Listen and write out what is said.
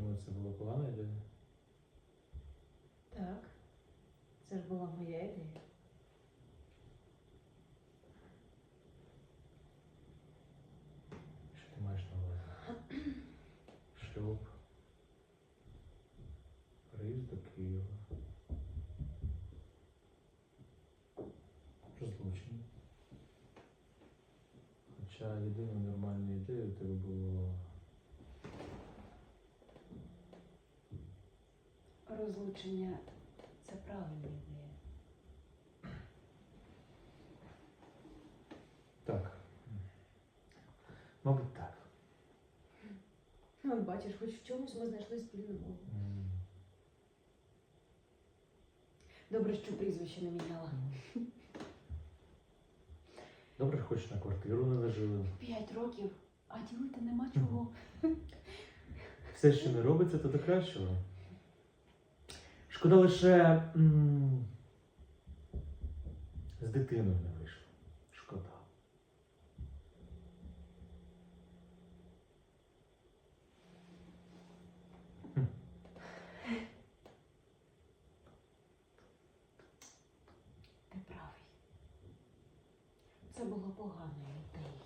думаю, це була погана ідея. Так. Це ж була моя ідея. Що ти маєш на увазі? Шлюб. Приїзд до Києва. Розлучення. Хоча єдиною нормальною ідеєю тебе було Розлучення це правильна ідея. так. Мабуть, так. Ну, от бачиш, хоч в чомусь ми знайшли спільну мову. М. Добре, що прізвище не міняла. Добре, хоч на квартиру не нажили. П'ять років, а ділити нема чого. Все, що не робиться, то до кращого. Шкода лише м, з дитиною не вийшло. Шкода. Ти правий. Це була погана ідея.